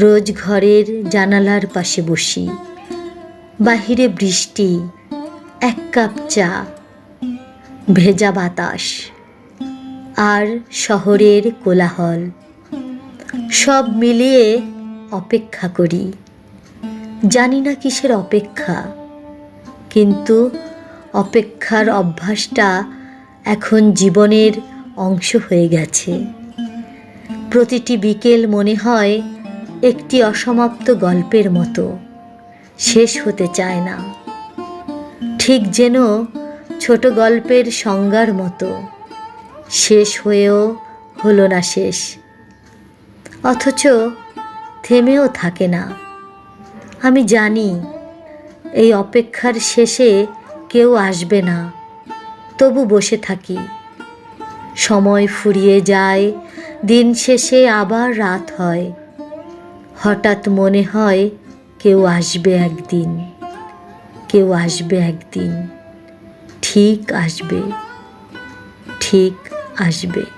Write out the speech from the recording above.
রোজ ঘরের জানালার পাশে বসি। বাহিরে বৃষ্টি, এক কাপ চা, ভেজা বাতাস আর শহরের কোলাহল। সব মিলিয়ে অপেক্ষা করি। জানি না কিসের অপেক্ষা, কিন্তু অপেক্ষার অভ্যাসটা এখন জীবনের অংশ হয়ে গেছে। প্রতিটি বিকেল মনে হয় একটি অসমাপ্ত গল্পের মতো। শেষ হতে চায় না। ঠিক যেন ছোট গল্পের সংজ্ঞার মতো। শেষ হয়েও হলো না শেষ। অথচ থেমেও থাকে না। আমি জানি এই অপেক্ষার শেষে কেউ আসবে না। তবু বসে থাকি। সময় ফুরিয়ে যায়, দিন শেষে আবার রাত হয়। হঠাৎ মনে হয় কেউ আসবে একদিন কেউ আসবে একদিন ঠিক আসবে ঠিক আসবে।